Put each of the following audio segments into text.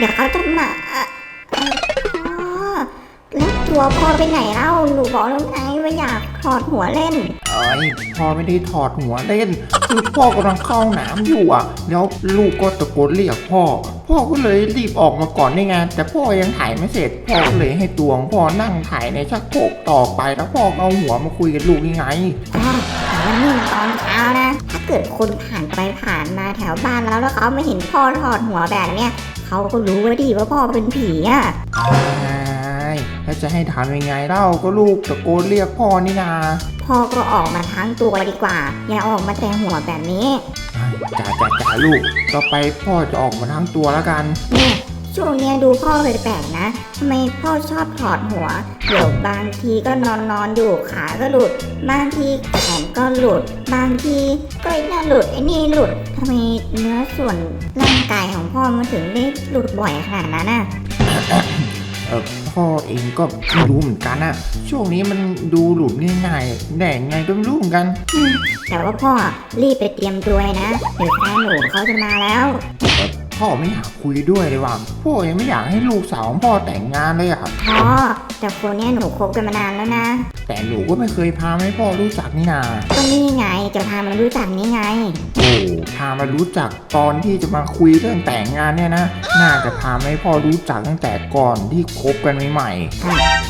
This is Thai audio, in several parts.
เดี๋ยวเขาจะมาเอ่อเอ่อพ่อแล้วตัวพ่อไปไหนเล่าหนูบอกแล้วไงว่าอยากถอดหัวเล่น เอ้ยพ่อไม่ได้ถอดหัวเล่นคือพ่อกำลังเข้าห้องน้ำอยู่อะ แล้วลูกก็ตะโกนเรียกพ่อ พ่อก็เลยรีบออกมาก่อนนี่ไงแต่พ่อยังถ่ายไม่เสร็จ พ่อก็เลยให้ตัวของพ่อนั่งถ่ายในชักโครกต่อไปแล้วพ่อก็เอาหัวมาคุยกับลูกยังไงอ๋อแต่ว่านี่มันตอนเช้านะ ถ้าเกิดคนผ่านไปผ่านมาแถวบ้านแล้วแล้วเขาไม่เห็นพ่อถอดหัวแบบเนี้ย เขาก็รู้ว่าดีว่าพ่อเป็นผีอะใช่แล้วจะให้ทำยังไงเล่าก็ลูกตะโกนเรียกพ่อนี่นาพ่อก็ออกมาทั้งตัวดีกว่า อย่าออกมาแต่หัวแบบนี้ จ่าจ่าจ่าลูก ต่อไปพ่อจะออกมาทั้งตัวแล้วกัน เนี่ย ช่วงเนี้ยดูพ่อแปลกๆนะทำไมพ่อชอบถอดหัว เดี๋ยวบางทีก็นอนนอนๆอยู่ขาก็หลุด บางทีแขนก็หลุด บางทีก็ไอ้นั่นหลุดไอ้นี่หลุดทำไมเนื้อส่วนร่างกายของพ่อมันถึงได้หลุดบ่อยขนาดนั้นน่ะ เออพ่อเองก็ไม่รู้เหมือนกันอะช่วงนี้มันดูหลุดง่ายๆแต่ยังไงก็ไม่รู้เหมือนกัน แต่ว่าพ่อรีบไปเตรียมตัวนะเดี๋ยวแฟนหนูเขาจะมาแล้ว พ่อไม่อยากคุยด้วยเลยว่ะพ่อยังไม่อยากให้ลูกสาวของพ่อแต่งงานเลยอะพ่อแต่คนเนี้ยหนูคบกันมานานแล้วนะแต่หนูก็ไม่เคยพาให้พ่อรู้จักนี่นาก็นี่ไงจะพามันรู้จักนี่ไง โอ้พามารู้จักตอนที่จะมาคุยเรื่องแต่งงานเนี่ยนะน่าจะพาให้พ่อรู้จักตั้งแต่ก่อนที่คบกันใหม่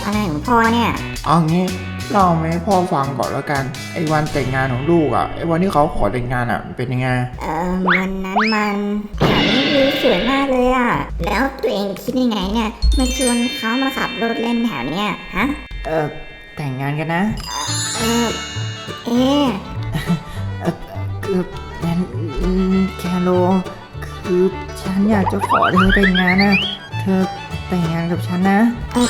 อะไรของพ่อเนี่ย ๆเอางี้ เล่ามาให้พ่อฟังก่อนแล้วกันไอ้วันแต่งงานของลูกอะไอ้วันที่เขาขอแต่งงานอะมันเป็นยังไงเออวันนั้นมันแถวนี้วิวสวยมากเลยอะ แล้วตัวเองคิดยังไงเนี่ยมาชวนเขามาขับรถเล่นแถวเนี้ยฮะเออแต่งงานกันนะ เออเอ๊ะคือนั้นแคโรคือฉันอยากจะขอเธอแต่งงานนะเธอแต่งงานกับฉันนะเอ๊ะ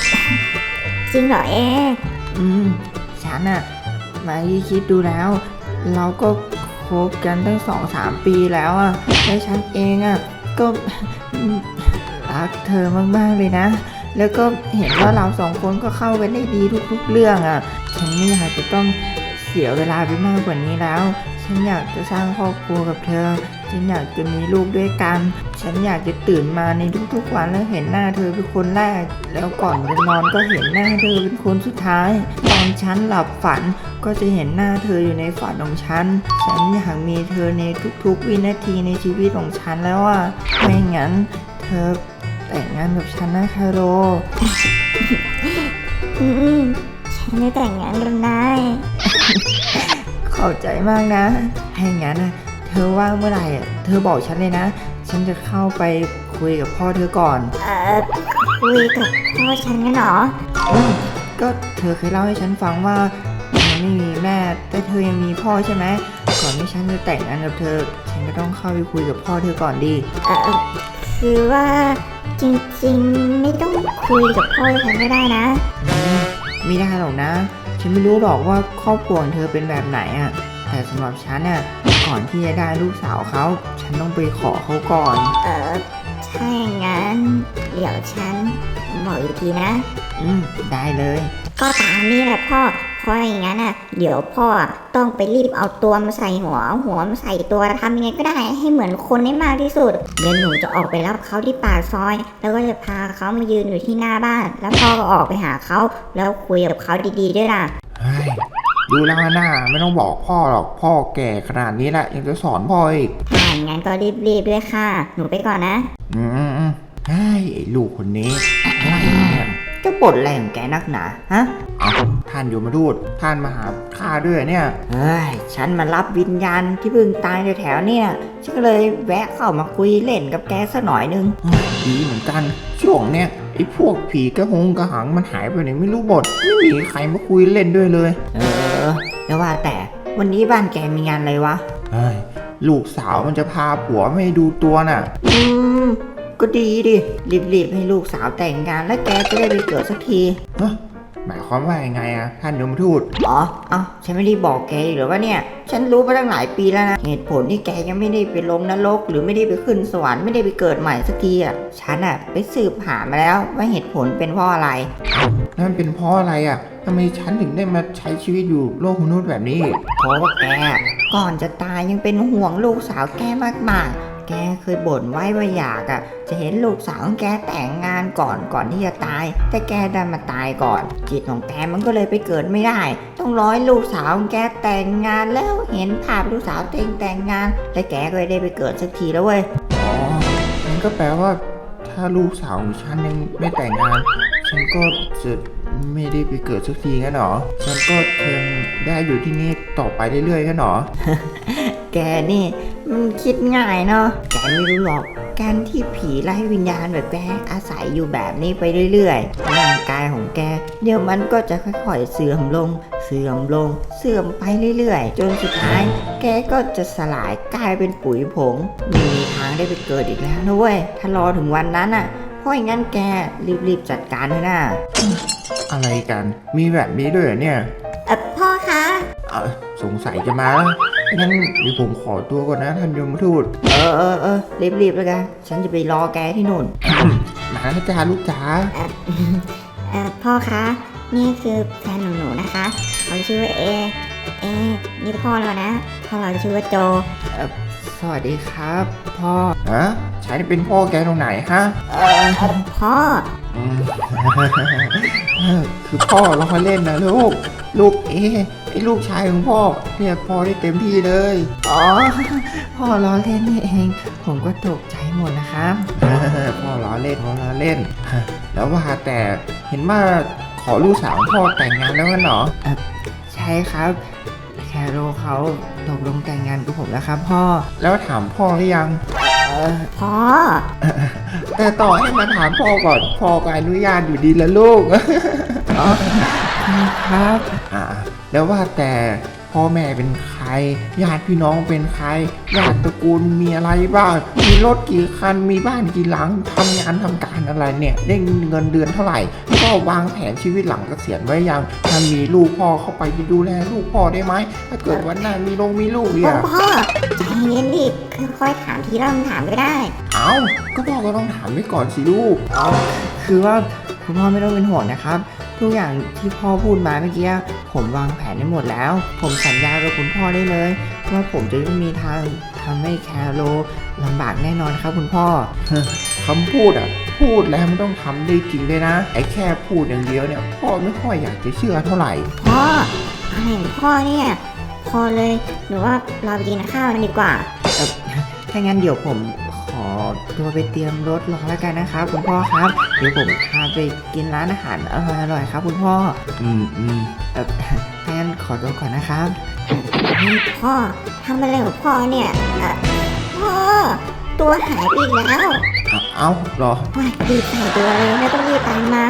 จริงเหรอเอ๊ะอืม ฉันอะมาคิดดูแล้ว เราก็คบกันตั้งสองสามปีแล้วอะและฉันเองอะก็รักเธอมากๆเลยนะ แล้วก็เห็นว่าเราสองคนก็เข้ากันได้ดีทุกๆเรื่องอะฉันไม่อยากจะต้องเสียเวลาไปมากกว่านี้แล้ว ฉันอยากจะสร้างครอบครัวกับเธอ ฉันอยากจะมีลูกด้วยกัน ฉันอยากจะตื่นมาในทุกๆวันแล้วเห็นหน้าเธอเป็นคนแรก แล้วก่อนจะนอนก็เห็นหน้าเธอเป็นคนสุดท้าย ตอนฉันหลับฝันก็จะเห็นหน้าเธออยู่ในฝันของฉัน ฉันอยากมีเธอในทุกๆ วินาทีในชีวิตของฉันแล้วอะไม่งั้น เธอแต่งงานกับฉันนะคาโรอืมฉันจะแต่งงานกับนายขอบใจมากนะถ้าอย่างนั้นนะ เธอว่างเมื่อไหร่อะเธอบอกฉันเลยนะ ฉันจะเข้าไปคุยกับพ่อเธอก่อนเอ่อคุยกับพ่อฉันกันเหรอ อืมก็เธอเคยเล่าให้ฉันฟังว่าเธอไม่มีแม่ แต่เธอยังมีพ่อใช่ไหมก่อนที่ฉันจะแต่งงานกับเธอ ฉันก็ต้องเข้าไปคุยกับพ่อเธอก่อนดี เออคือว่าจริงๆ ไม่ต้องคุยกับพ่อฉันก็ได้นะอืมไม่ได้หรอกนะ ฉันไม่รู้หรอกว่าครอบครัวของเธอเป็นแบบไหนอะ่ะแต่สำหรับฉันน่ะ ก่อนที่จะได้ลูกสาวเขา ฉันต้องไปขอเขาก่อน เออถ้าอย่างนั้นเดี๋ยวฉันบอกอีกทีนะ อืม ได้เลย ก็ตามนี่แหละพ่อเพราะอย่างนั้นอะ เดี๋ยวพ่อต้องไปรีบเอาตัวมาใส่หัวเอาหัวมาใส่ตัวทำยังไงก็ได้ให้เหมือนคนได้มากที่สุด เดี๋ยวหนูจะออกไปรับเขาที่ปากซอย แล้วก็จะพาเขามายืนอยู่ที่หน้าบ้าน แล้วพ่อก็ออกไปหาเขา แล้วคุยกับเขาดีๆด้วยล่ะเฮ้ย ดูแล้วหน้าไม่ต้องบอกพ่อหรอกพ่อแก่ขนาดนี้แหละยังจะสอนพ่ออีกถ้าอย่างนั้นก็รีบๆด้วยค่ะ หนูไปก่อนนะ อืมอืมอืมเฮ้ยไอ้ลูกคนนี้อะไรเนี่ยจะบ่นอะไรของแกนักหนา ฮะเอาท่านอยู่มาทูดท่านมาหาข้าด้วยเนี่ย เฮ้ย ฉันมารับวิญญาณที่เพิ่งตายแถวๆเนี่ย ฉันก็เลยแวะเข้ามาคุยเล่นกับแกสักหน่อยนึง ดีเหมือนกันช่วงเนี้ยไอ้พวกผีกระหงกระหังมันหายไปไหนไม่รู้หมดไม่มีใครมาคุยเล่นด้วยเลย เออ แล้วว่าแต่วันนี้บ้านแกมีงานอะไรวะ เฮ้ยลูกสาวมันจะพาผัวไม่ดูตัวน่ะ อืม ก็ดีดิรีบๆให้ลูกสาวแต่งงานแล้วแกจะได้ไปเกิดสักทีหมายความว่ายังไงอะท่านยมทูต อ๋อ เอ้าฉันไม่ได้บอกแกอีกเหรือว่าเนี่ย ฉันรู้มาตั้งหลายปีแล้วนะ เหตุผลที่แกยังไม่ได้ไปลงนรก หรือไม่ได้ไปขึ้นสวรรค์ไม่ได้ไปเกิดใหม่สักทีอะฉันอะไปสืบหามาแล้วว่าเหตุผลเป็นเพราะอะไร นั่นเป็นเพราะอะไรอะ ทำไมฉันถึงได้มาใช้ชีวิตอยู่โลกมนุษย์แบบนี้ เพราะว่าแก ก่อนจะตายยังเป็นห่วงลูกสาวแกมากๆ แกแกเคยบ่นไว้ว่าอยากอะจะเห็นลูกสาวของแกแต่งงานก่อนก่อนที่จะตาย แต่แกดันมาตายก่อน จิตของแกมันก็เลยไปเกิดไม่ได้ ต้องร้อยลูกสาวของแกแต่งงานแล้วเห็นภาพลูกสาวตัวเองแต่งงานและแกก็ได้ไปเกิดสักทีแล้วเว้ย อ๋อนั่นก็แปลว่า ถ้าลูกสาวของฉันยังไม่แต่งงาน ฉันก็จะไม่ได้ไปเกิดสักทีงั้นหรอ ฉันก็ยังได้อยู่ที่นี่ต่อไปเรื่อยๆงั้นหรอ แกนี่มันคิดง่ายเนาะ แกไม่รู้หรอก การที่ผีไล่วิญญาณแบบแกอาศัยอยู่แบบนี้ไปเรื่อยๆ ร่างกายของแก เดี๋ยวมันก็จะค่อยๆเสื่อมลง เสื่อมลง เสื่อมไปเรื่อยๆ จนสุดท้าย แกก็จะสลายกลายเป็นปุ๋ยผง ไม่มีทางได้ไปเกิดอีกแล้วนะเว้ย ถ้ารอถึงวันนั้นอะ เพราะอย่างนั้นแกรีบๆจัดการเถอะนะอะไรกัน มีแบบนี้ด้วยเหรอเนี่ยเออพ่อคะอะสงสัยจะมาแล้วงั้นเดี๋ยวผมขอตัวก่อนนะท่านยมทูตเออเออเออรีบๆแล้วกันฉันจะไปรอแกที่นู่นมาแล้วจ้าลูกจ๋าเออพ่อคะ นี่คือแฟนของหนูนะคะเขาชื่อว่าเอ เอ นี่พ่อเรานะพ่อเราชื่อว่าโจ สวัสดีครับ พ่อฮะฉันเป็นพ่อแกตรงไหนฮะเออพ่อ อืม คือพ่อเรามาเล่นนะลูก ลูกเอ๊ะไอ้ลูกชายของพ่อเรียกพ่อได้เต็มที่เลย อ๋อ พ่อล้อเล่นนี่เอง ผมก็ตกใจหมดนะครับ พ่อล้อเล่นพ่อล้อเล่น แล้วว่าแต่เห็นว่าขอลูกสาวพ่อแต่งงานแล้วกันเหรอ ใช่ครับแค โรเขาตกลงแต่งงานกับผมแล้วครับพ่อ แล้วถามพ่อหรือยังเออพ่อ แต่ต่อให้มาถามพ่อก่อนพ่อก็อนุญาตอยู่ดีละลูก ครับ อ่าแล้วว่าแต่ พ่อแม่เป็นใคร ญาติพี่น้องเป็นใคร ญาติตระกูลมีอะไรบ้าง มีรถกี่คัน มีบ้านกี่หลังทำงานทำการอะไรเนี่ย ได้เงินเดือนเท่าไหร่ก็วางแผนชีวิตหลังเกษียณไว้ยังถ้ามีลูกพ่อเข้าไปจะดูแลลูกพ่อได้ไหม ถ้าเกิดวันหน้ามีลงมีลูกพ่เนี่อยพ่อใจเย็นดิค่อยๆถามทีละคำถามก็ได้ เอ้าก็พ่อก็ต้องถามไว้ก่อนสิลูกคือว่าคุณพ่อไม่ต้องเป็นห่วงนะครับ ทุกอย่างที่พ่อพูดมาเมื่อกี้ผมวางแผนได้หมดแล้ว ผมสัญญากับคุณพ่อได้เลย ว่าผมจะไม่มีทางทำให้แคโรลำบากแน่นอนครับคุณพ่อ คำพูดอะ พูดแล้วมันต้องทำได้จริงเลยนะ ไอ้แค่พูดอย่างเดียวเนี่ยพ่อไม่ค่อยอยากจะเชื่อเท่าไหร่ พ่ออะไรของพ่อเนี่ย พอเลยหนูว่าเราไปกินข้าวกันดีกว่าถ้างั้นเดี๋ยวผมขอตัวไปเตรียมรถรอแล้วกันนะครับ คุณพ่อครับ เดี๋ยวผมพาไปกินร้านอาหารอร่อยๆครับ คุณพ่อ อืมอืมเอ่อถ้างั้นขอตัวก่อนนะครับเฮ้ยพ่อทำอะไรของพ่อเนี่ยเอ่อพ่อตัวหายไปอีกแล้ว เอาเอาเหรอว่ารีบใส่ตัวเลยไม่ต้องรีบตามมา